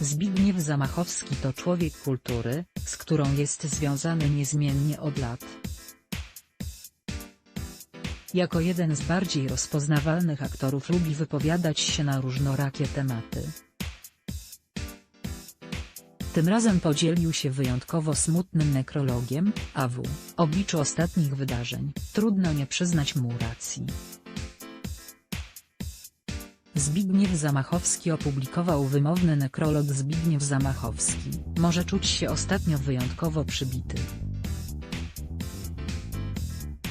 Zbigniew Zamachowski to człowiek kultury, z którą jest związany niezmiennie od lat. Jako jeden z bardziej rozpoznawalnych aktorów lubi wypowiadać się na różnorakie tematy. Tym razem podzielił się wyjątkowo smutnym nekrologiem, a w obliczu ostatnich wydarzeń, trudno nie przyznać mu racji. Zbigniew Zamachowski opublikował wymowny nekrolog Zbigniew Zamachowski, może czuć się ostatnio wyjątkowo przybity.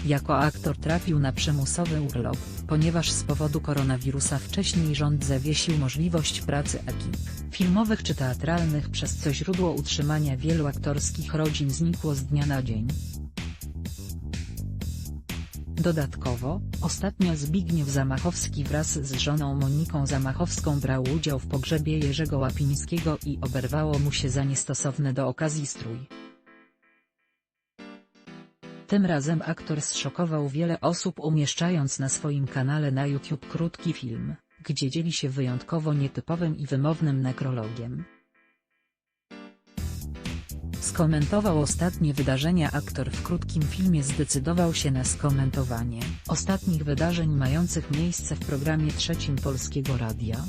Jako aktor trafił na przymusowy urlop, ponieważ z powodu koronawirusa wcześniej rząd zawiesił możliwość pracy ekip, filmowych czy teatralnych przez co źródło utrzymania wielu aktorskich rodzin znikło z dnia na dzień. Dodatkowo, ostatnio Zbigniew Zamachowski wraz z żoną Moniką Zamachowską brał udział w pogrzebie Jerzego Łapińskiego i oberwało mu się za niestosowny do okazji strój. Tym razem aktor zszokował wiele osób umieszczając na swoim kanale na YouTube krótki film, gdzie dzieli się wyjątkowo nietypowym i wymownym nekrologiem. Skomentował ostatnie wydarzenia aktor w krótkim filmie zdecydował się na skomentowanie ostatnich wydarzeń mających miejsce w programie trzecim Polskiego Radia.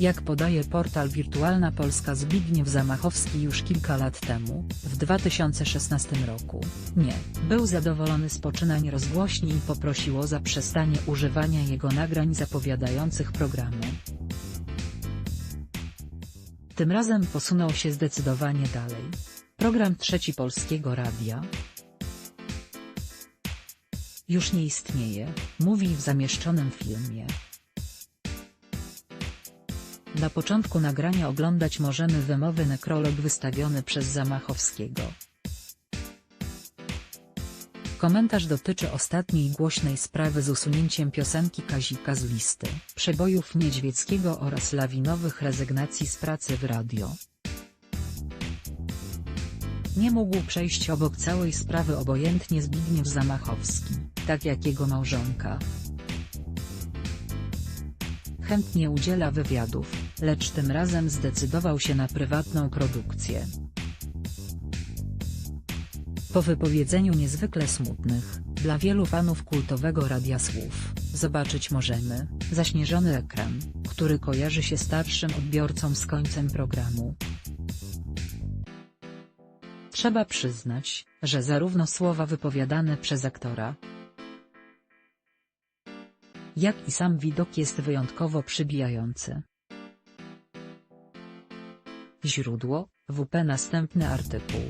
Jak podaje portal Wirtualna Polska Zbigniew Zamachowski już kilka lat temu, w 2016 roku, nie, był zadowolony z poczynań rozgłośni i poprosił o zaprzestanie używania jego nagrań zapowiadających programu. Tym razem posunął się zdecydowanie dalej. Program Trzeci Polskiego Radia już nie istnieje, mówi w zamieszczonym filmie. Na początku nagrania oglądać możemy wymowy nekrolog wystawiony przez Zamachowskiego. Komentarz dotyczy ostatniej głośnej sprawy z usunięciem piosenki Kazika z listy przebojów Niedźwieckiego oraz lawinowych rezygnacji z pracy w radio. Nie mógł przejść obok całej sprawy obojętnie Zbigniew Zamachowski, tak jak jego małżonka. Chętnie udziela wywiadów, lecz tym razem zdecydował się na prywatną produkcję. Po wypowiedzeniu niezwykle smutnych, dla wielu fanów kultowego radia słów, zobaczyć możemy, zaśnieżony ekran, który kojarzy się starszym odbiorcom z końcem programu. Trzeba przyznać, że zarówno słowa wypowiadane przez aktora, jak i sam widok jest wyjątkowo przybijający. Źródło, WP Następny artykuł